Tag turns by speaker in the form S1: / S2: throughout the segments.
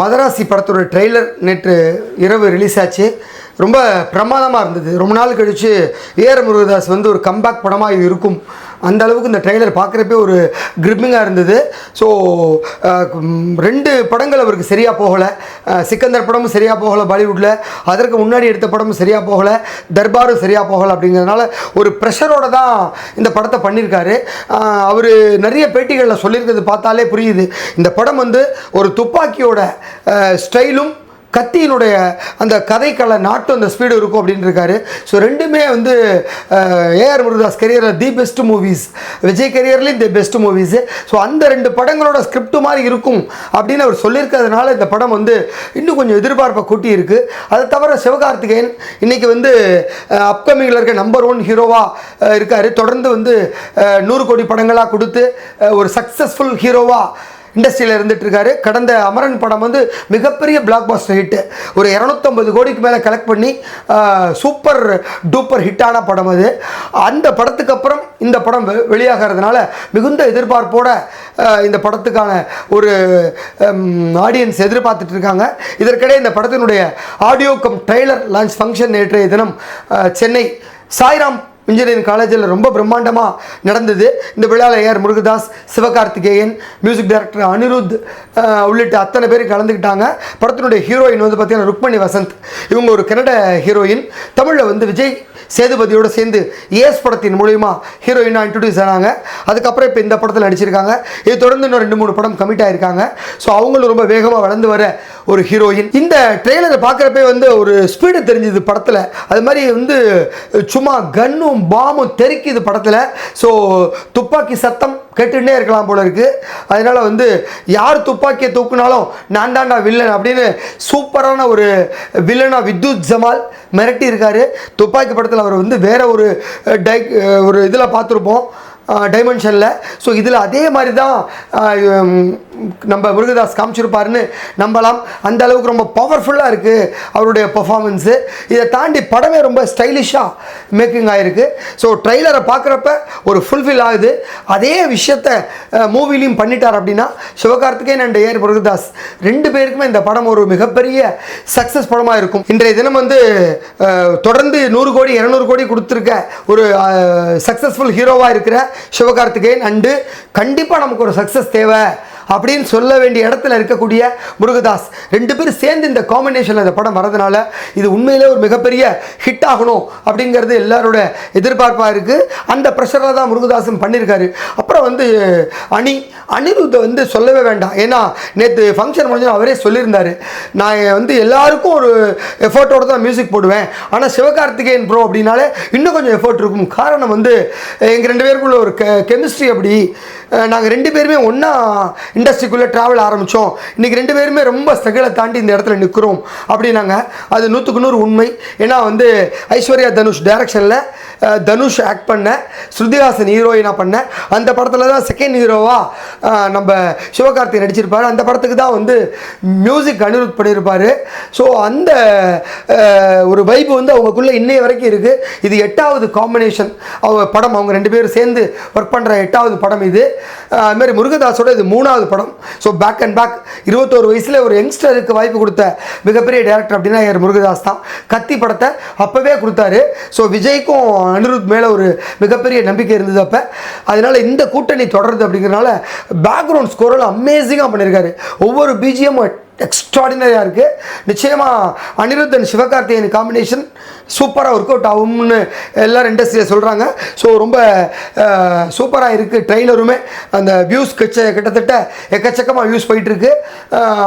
S1: மதராசி படத்தோட ட்ரெய்லர் நேற்று இரவு ரிலீஸ் ஆச்சு. ரொம்ப பிரமாதமாக இருந்தது. ரொம்ப நாள் கழித்து ஏஆர் முருகதாஸ் வந்து ஒரு கம்பேக் படமாக இது இருக்கும். அந்த அளவுக்கு இந்த ட்ரெய்லர் பார்க்குறப்பே ஒரு கிரிப்பிங்காக இருந்தது. ஸோ ரெண்டு படங்கள் அவருக்கு சரியாக போகலை. சிக்கந்தர் படமும் சரியாக போகலை பாலிவுட்டில் அதற்கு முன்னாடி எடுத்த படமும் சரியாக போகலை. தர்பாரும் சரியாக போகலை அப்படிங்கிறதுனால ஒரு ப்ரெஷரோட தான் இந்த படத்தை பண்ணியிருக்காரு. அவர் நிறைய பேட்டிகளில் சொல்லியிருக்கிறது பார்த்தாலே புரியுது. இந்த படம் வந்து ஒரு துப்பாக்கியோட ஸ்டைலும் கத்தியினுடைய அந்த கதைக்கள நாட்டும் அந்த ஸ்பீடு இருக்கும் அப்படின்னு இருக்காரு ஸோ ரெண்டுமே வந்து ஏஆர் முருகதாஸ் கரியரில் தி பெஸ்ட் மூவிஸ் விஜய் கரியர்லேயும் தி பெஸ்ட் மூவிஸு ஸோ அந்த ரெண்டு படங்களோட ஸ்கிரிப்ட் மாதிரி இருக்கும் அப்படின்னு அவர் சொல்லியிருக்கிறதுனால இந்த படம் வந்து இன்னும் கொஞ்சம் எதிர்பார்ப்பை கூட்டியிருக்கு. அதை தவிர சிவகார்த்திகேயன் இன்றைக்கி வந்து அப்கமிங்கில் இருக்க நம்பர் ஒன் ஹீரோவாக இருக்கார். தொடர்ந்து வந்து நூறு கோடி படங்களாக கொடுத்து ஒரு சக்ஸஸ்ஃபுல் ஹீரோவாக இண்டஸ்ட்ரியில் இருந்துட்டு இருக்காரு. கடந்த அமரன் படம் வந்து மிகப்பெரிய பிளாக் பாஸ்டர் ஹிட்டு ஒரு இரநூத்தம்பது கோடிக்கு மேலே கலெக்ட் பண்ணி சூப்பர் டூப்பர் ஹிட்டான படம் அது. அந்த படத்துக்கு அப்புறம் இந்த படம் வெ- வெளியாகிறதுனால மிகுந்த எதிர்பார்ப்போட இந்த படத்துக்கான ஒரு ஆடியன்ஸ் எதிர்பார்த்துட்டு இருக்காங்க. இதற்கிடையே இந்த படத்தினுடைய audio come trailer launch function நேற்றைய தினம் சென்னை சாய்ராம் இன்ஜினியரிங் காலேஜில் ரொம்ப பிரம்மாண்டமாக நடந்தது. இந்த விழாவில் AR Murugadoss Sivakarthikeyan music director Anirudh உள்ளிட்ட அத்தனை பேர் கலந்துக்கிட்டாங்க. படத்தினுடைய ஹீரோயின் வந்து பார்த்தீங்கன்னா ருக்மணி வசந்த். இவங்க ஒரு கன்னட ஹீரோயின் தமிழில் வந்து விஜய் சேதுபதியோடு சேர்ந்து ஏஸ் படத்தின் மூலிமா ஹீரோயினாக இன்ட்ரடியூஸ் ஆனாங்க. அதுக்கப்புறம் இப்போ இந்த படத்தில் நடிச்சிருக்காங்க. இது தொடர்ந்து இன்னும் ரெண்டு மூணு படம் கமிட் ஆயிருக்காங்க. ஸோ அவங்களும் ரொம்ப வேகமாக வளர்ந்து வர ஒரு ஹீரோயின் இந்த ட்ரெய்லரை பார்க்குறப்பே வந்து ஒரு ஸ்பீடு தெரிஞ்சுது படத்தில். அது மாதிரி வந்து சும்மா கன்னும் பாமும் தெறிக்குது படத்தில். ஸோ துப்பாக்கி சத்தம் கேட்டுட்டே இருக்கலாம் போல இருக்கு. அதனால வந்து யார் துப்பாக்கியை தூக்குனாலும் நான் தாண்டா வில்லன் அப்படின்னு சூப்பரான ஒரு வில்லனா வித்யுத் ஜமால் மிரட்டி இருக்காரு துப்பாக்கி படத்தில் அவர் வந்து வேறு ஒரு டை ஒரு இதில் பார்த்துருப்போம் டைமென்ஷனில் ஸோ இதில் அதே மாதிரி தான் நம்ம முருகதாஸ் காமிச்சிருப்பாருன்னு நம்பலாம். அந்த அளவுக்கு ரொம்ப பவர்ஃபுல்லாக இருக்குது அவருடைய பர்ஃபார்மன்ஸு இதை தாண்டி படமே ரொம்ப ஸ்டைலிஷாக மேக்கிங் ஆகிருக்கு ஸோ ட்ரைலரை பார்க்குறப்ப ஒரு ஃபுல்ஃபில் ஆகுது. அதே விஷயத்த மூவிலையும் பண்ணிட்டார் அப்படின்னா சிவகார்த்திகேயன் அண்ட் ஏர் முருகதாஸ் ரெண்டு பேருக்குமே இந்த படம் ஒரு மிகப்பெரிய சக்ஸஸ் படமாக இருக்கும். இன்றைய தினம் வந்து தொடர்ந்து நூறு கோடி இரநூறு கோடி கொடுத்துருக்க ஒரு சக்ஸஸ்ஃபுல் ஹீரோவாக இருக்கிற சிவகார்த்திகேயன். அண்டு கண்டிப்பாக நமக்கு ஒரு சக்ஸஸ் தேவை. அப்படின்னு சொல்ல வேண்டிய இடத்துல இருக்கக்கூடிய முருகதாஸ். ரெண்டு பேரும் சேர்ந்து இந்த காம்பினேஷனில் இந்த படம் வரதுனால இது உண்மையிலே ஒரு மிகப்பெரிய ஹிட் ஆகணும் அப்படிங்கிறது எல்லாரோட எதிர்பார்ப்பாக இருக்குது அந்த ப்ரெஷரில் தான் முருகதாஸும் பண்ணியிருக்காரு அப்புறம் வந்து அணி அனிருத்தை வந்து சொல்லவே வேண்டாம். ஏன்னா நேற்று ஃபங்க்ஷன் முடிஞ்சு அவரே சொல்லியிருந்தார். நான் வந்து எல்லாருக்கும் ஒரு எஃபர்ட்டோடு தான் மியூசிக் போடுவேன். ஆனால் சிவகார்த்திகேயன் ப்ரோ அப்படின்னாலே இன்னும் கொஞ்சம் எஃபர்ட் இருக்கும். காரணம் வந்து எங்கள் ரெண்டு பேருக்குள்ள ஒரு கெ கெமிஸ்ட்ரி அப்படி நாங்கள் ரெண்டு பேருமே ஒன்றா இண்டஸ்ட்ரிக்குள்ளே ட்ராவல் ஆரம்பித்தோம் இன்றைக்கி ரெண்டு பேருமே ரொம்ப ஸ்ட்ரகிளை தாண்டி இந்த இடத்துல நிற்கிறோம். அப்படின்னாங்க. அது நூற்றுக்கு நூறு உண்மை. ஏன்னா வந்து ஐஸ்வர்யா தனுஷ் டைரக்ஷனில் தனுஷ் ஆக்ட் பண்ண ஸ்ருதிஹாசன் ஹீரோயினாக பண்ண அந்த படத்தில் தான் செகண்ட் ஹீரோவாக நம்ம சிவகார்த்தி நடிச்சிருப்பார். அந்த படத்துக்கு தான் வந்து மியூசிக் அனிருத் பண்ணியிருப்பார் ஸோ அந்த ஒரு வைப் வந்து அவங்களுக்குள்ளே இன்னைய வரைக்கும் இருக்குது இது எட்டாவது காம்பினேஷன் அவங்க படம் அவங்க ரெண்டு பேரும் சேர்ந்து ஒர்க் பண்ணுற எட்டாவது படம் இது. அதுமாரி முருகதாஸோட இது மூணாவது படம். ஸோ பேக் அண்ட் பேக் இருபத்தோரு வயசில் ஒரு யங்ஸ்டருக்கு வாய்ப்பு கொடுத்த மிகப்பெரிய டேரக்டர் அப்படின்னா ஏர் முருகதாஸ் தான். கத்தி படத்தை அப்போவே கொடுத்தாரு. ஸோ விஜய்க்கும் அனிருத் மேலே ஒரு மிகப்பெரிய நம்பிக்கை இருந்தது அப்போ. அதனால இந்த கூட்டணி தொடருது அப்படிங்கிறனால பேக்ரவுண்ட் ஸ்கோரெல்லாம் அமேசிங்காக பண்ணியிருக்காரு ஒவ்வொரு பிஜிஎம் எக்ஸ்ட்ராடினரியாக இருக்குது நிச்சயமாக அனிருத்தன் சிவகார்த்திகேயன் காம்பினேஷன் சூப்பராக ஒர்க் அவுட் ஆகும்னு எல்லாரும் இண்டஸ்ட்ரியில் சொல்கிறாங்க ஸோ ரொம்ப சூப்பராக இருக்குது ட்ரெய்லருமே அந்த வியூஸ் கிச்ச கிட்டத்தட்ட எக்கச்சக்கமாக வியூஸ் போயிட்டுருக்கு.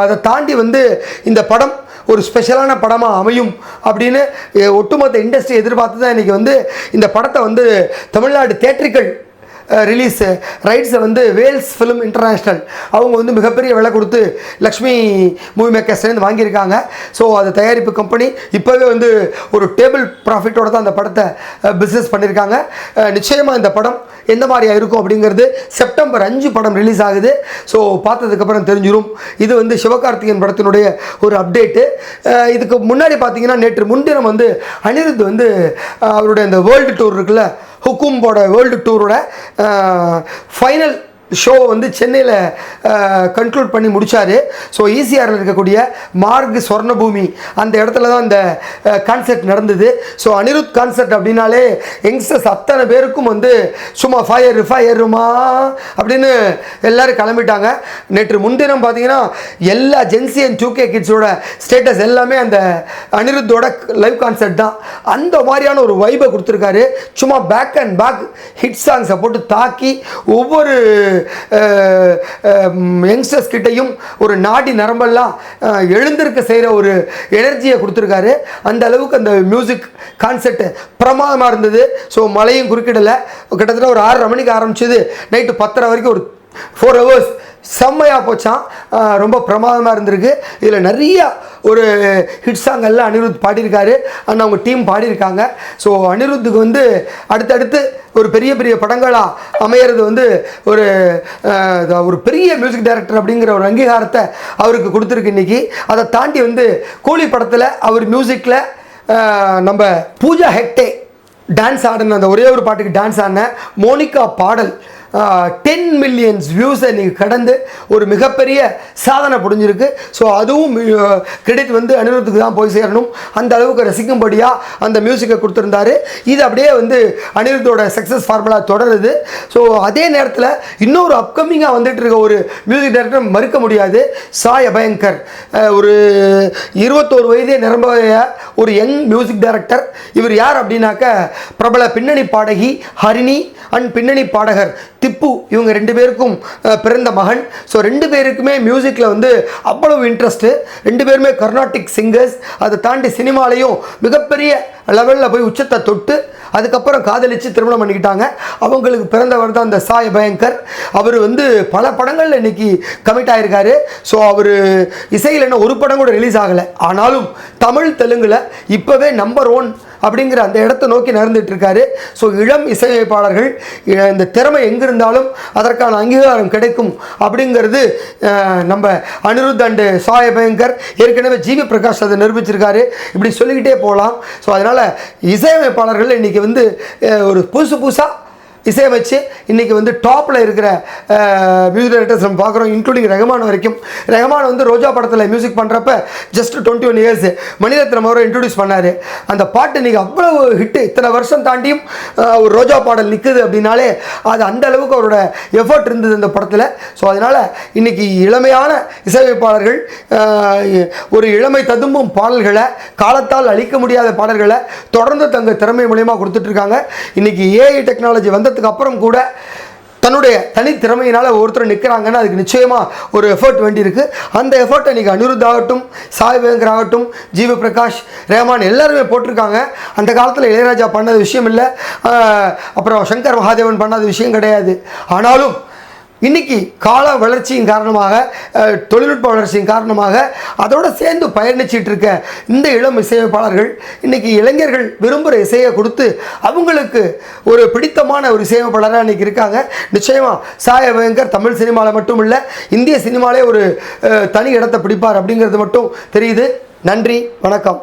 S1: அதை தாண்டி வந்து இந்த படம் ஒரு ஸ்பெஷலான படமாக அமையும் அப்படின்னு ஒட்டுமொத்த இண்டஸ்ட்ரி எதிர்பார்த்து தான் இன்றைக்கி வந்து இந்த படத்தை வந்து தமிழ்நாடு தேட்ரிக்கல் ரிலீஸ் ரைட்ஸை வந்து வேல்ஸ் ஃபிலிம் இன்டர்நேஷ்னல் அவங்க வந்து மிகப்பெரிய விலை கொடுத்து லக்ஷ்மி மூவி மேக்கர்ஸ்லேருந்து வாங்கியிருக்காங்க. ஸோ அது தயாரிப்பு கம்பெனி இப்போவே வந்து ஒரு டேபிள் ப்ராஃபிட்டோட தான் அந்த படத்தை பிஸ்னஸ் பண்ணியிருக்காங்க. நிச்சயமாக இந்த படம் எந்த மாதிரியா இருக்கும் அப்படிங்கிறது செப்டம்பர் அஞ்சு படம் ரிலீஸ் ஆகுது. ஸோ பார்த்ததுக்கப்புறம் தெரிஞ்சிடும் இது வந்து சிவகார்த்திகேயன் படத்தினுடைய ஒரு அப்டேட்டு இதுக்கு முன்னாடி பார்த்தீங்கன்னா நேற்று முன்தினம் வந்து அனிருத் வந்து அவருடைய அந்த வேர்ல்டு டூர் இருக்குல்ல ஹுக்கும்போட வேர்ல்டு டூரோட ஃபைனல் ஷோ வந்து சென்னையில் கன்க்ளூட் பண்ணி முடித்தார் ஸோ ஈசிஆரில் இருக்கக்கூடிய மார்க் சொர்ணபூமி அந்த இடத்துல தான் அந்த கான்செர்ட் நடந்தது. ஸோ அனிருத் கான்செர்ட் அப்படின்னாலே யங்ஸ்டர்ஸ் அத்தனை பேருக்கும் வந்து சும்மா ஃபயர் ஃபயருமா அப்படின்னு எல்லோரும் கிளம்பிட்டாங்க. நேற்று முன்தினம் பார்த்தீங்கன்னா எல்லா Gen Z and two K கிட்ஸோட status எல்லாமே அந்த அனிருத்தோட லைவ் கான்செர்ட் தான். அந்த மாதிரியான ஒரு வைபை கொடுத்துருக்காரு. சும்மா பேக் அண்ட் பேக் ஹிட் சாங்ஸை போட்டு தாக்கி ஒவ்வொரு யங்ஸ்டர்ஸ் கிட்டையும் ஒரு நாடி நரம்பெல்லாம் எழுந்திருக்க செய்கிற ஒரு எனர்ஜியை கொடுத்துருக்காரு. அந்த அளவுக்கு அந்த மியூசிக் கான்செப்ட் பிரமாதமாக இருந்தது. ஸோ மழையும் குறுக்கிடலை. கிட்டத்தட்ட ஒரு ஆறரை மணிக்கு ஆரம்பிச்சது. நைட்டு பத்தரை வரைக்கும் ஒரு ஃபோர் ஹவர்ஸ் செம்மையாக போச்சான் ரொம்ப பிரமாதமாக இருந்திருக்கு. இதில் நிறைய ஒரு ஹிட் சாங் எல்லாம் அனிருத் பாடியிருக்காரு. அண்ட் அவங்க டீம் பாடியிருக்காங்க. ஸோ அனிருத்துக்கு வந்து அடுத்தடுத்து ஒரு பெரிய பெரிய படங்களாக அமையிறது வந்து ஒரு ஒரு பெரிய மியூசிக் டைரக்டர் அப்படிங்கிற ஒரு அங்கீகாரத்தை அவருக்கு கொடுத்துருக்கு இன்னைக்கு. அதை தாண்டி வந்து கூலி படத்தில் அவர் மியூசிக்கில் நம்ம பூஜா ஹெக்டே டான்ஸ் ஆடின அந்த ஒரே ஒரு பாட்டுக்கு டான்ஸ் ஆடின மோனிகா பாடல். டென் மில்லியன்ஸ் வியூஸை நீங்கள் கடந்து ஒரு மிகப்பெரிய சாதனை புரிஞ்சிருக்கு ஸோ அதுவும் கிரெடிட் வந்து அனிருத்துக்கு தான் போய் சேரணும். அந்த அளவுக்கு ரசிக்கும்படியாக அந்த மியூசிக்கை கொடுத்துருந்தாரு. இது அப்படியே வந்து அனிருத்தோட சக்ஸஸ் ஃபார்முலா தொடருது. ஸோ அதே நேரத்தில் இன்னொரு அப்கமிங்காக வந்துட்டு இருக்க ஒரு மியூசிக் டைரக்டர் மறுக்க முடியாது. சாய் அபயங்கர். ஒரு இருபத்தோரு வயதே நிரம்ப ஒரு யங் மியூசிக் டைரக்டர் இவர் யார் அப்படின்னாக்க பிரபல பின்னணி பாடகி ஹரிணி அண்ட் பின்னணி பாடகர் திப்பு இவங்க ரெண்டு பேருக்கும் பிறந்த மகன். ஸோ ரெண்டு பேருக்குமே மியூசிக்கில் வந்து அவ்வளவு இன்ட்ரெஸ்ட்டு ரெண்டு பேருமே கர்நாட்டிக் சிங்கர்ஸ் அதை தாண்டி சினிமாலையும் மிகப்பெரிய லெவலில் போய் உச்சத்தை தொட்டு அதுக்கப்புறம் காதலித்து திருமணம் பண்ணிக்கிட்டாங்க. அவங்களுக்கு பிறந்தவர் தான் அந்த சாய் பயங்கர். அவர் வந்து பல படங்களில் இன்றைக்கி கமிட் ஆகியிருக்காரு ஸோ அவர் இசையில் என்ன ஒரு படம் கூட ரிலீஸ் ஆகலை. ஆனாலும் தமிழ் தெலுங்கில் இப்போவே நம்பர் ஒன் அப்படிங்கிற அந்த இடத்தை நோக்கி நடந்துட்டு இருக்காரு ஸோ இளம் இசையமைப்பாளர்கள் இந்த திறமை எங்கிருந்தாலும் அதற்கான அங்கீகாரம் கிடைக்கும் அப்படிங்கிறது நம்ம அனிருத் அண்டு சாய பயங்கர் ஏற்கனவே ஜிவி பிரகாஷ் அதை நிரூபிச்சிருக்காரு. இப்படி சொல்லிக்கிட்டே போகலாம். ஸோ அதனால் இசையமைப்பாளர்கள் இன்றைக்கி வந்து ஒரு புதுசு புதுசாக இசையமைச்சு இன்றைக்கி வந்து டாப்பில் இருக்கிற மியூசிக் டைரக்டர்ஸ் நம்ம பார்க்குறோம் இன்க்ளூடிங் ரஹமான் வரைக்கும். ரெஹமான் வந்து ரோஜா படத்தில் மியூசிக் பண்ணுறப்ப just twenty one years Maniratnam அவரை இன்ட்ரடியூஸ் பண்ணார். அந்த பாட்டு இன்றைக்கி அவ்வளவு ஹிட்டு இத்தனை வருஷம் தாண்டியும் ஒரு ரோஜா பாடல் நிற்குது அப்படின்னாலே அது அந்த அளவுக்கு அவரோட எஃபர்ட் இருந்தது இந்த படத்தில். ஸோ அதனால் இன்றைக்கி இளமையான இசையமைப்பாளர்கள் ஒரு இளமை ததும்பும் பாடல்களை காலத்தால் அழிக்க முடியாத பாடல்களை தொடர்ந்து தங்கள் திறமை மூலியமாக கொடுத்துட்ருக்காங்க இன்றைக்கி ஏஐ டெக்னாலஜி வந்ததுக்கு அப்புறம் கூட தன்னுடைய தனித்திறமையினால் ஒருத்தர் நிற்கிறாங்கன்னா அதுக்கு நிச்சயமாக ஒரு எஃபர்ட் வேண்டியிருக்கு. அந்த எஃபர்ட்டை நீங்கள் அனிருத் ஆகட்டும் சாய் வேங்கர் ஆகட்டும் ஜீவ பிரகாஷ் ரேமான் எல்லாருமே போட்டிருக்காங்க. அந்த காலத்தில் இளையராஜா பண்ணது விஷயம் இல்லை. அப்புறம் சங்கர் மகாதேவன் பண்ணாத விஷயம் கிடையாது. ஆனாலும் இன்னைக்கு கால வளர்ச்சியின் காரணமாக தொழில்நுட்ப வளர்ச்சியின் காரணமாக அதோட சேர்ந்து பயணிச்சிட்டு இருக்க இந்த இளம் இசையமைப்பாளர்கள் இன்றைக்கி இளைஞர்கள் விரும்புகிற இசையை கொடுத்து அவங்களுக்கு ஒரு பிடித்தமான ஒரு இசையமைப்பாளராக இன்றைக்கி இருக்காங்க. நிச்சயமாக சாய பயங்கர் தமிழ் சினிமாவில் மட்டும் இல்லை இந்திய சினிமாலே ஒரு தனி இடத்தை பிடிப்பார் அப்படிங்கிறது மட்டும் தெரியுது. நன்றி வணக்கம்.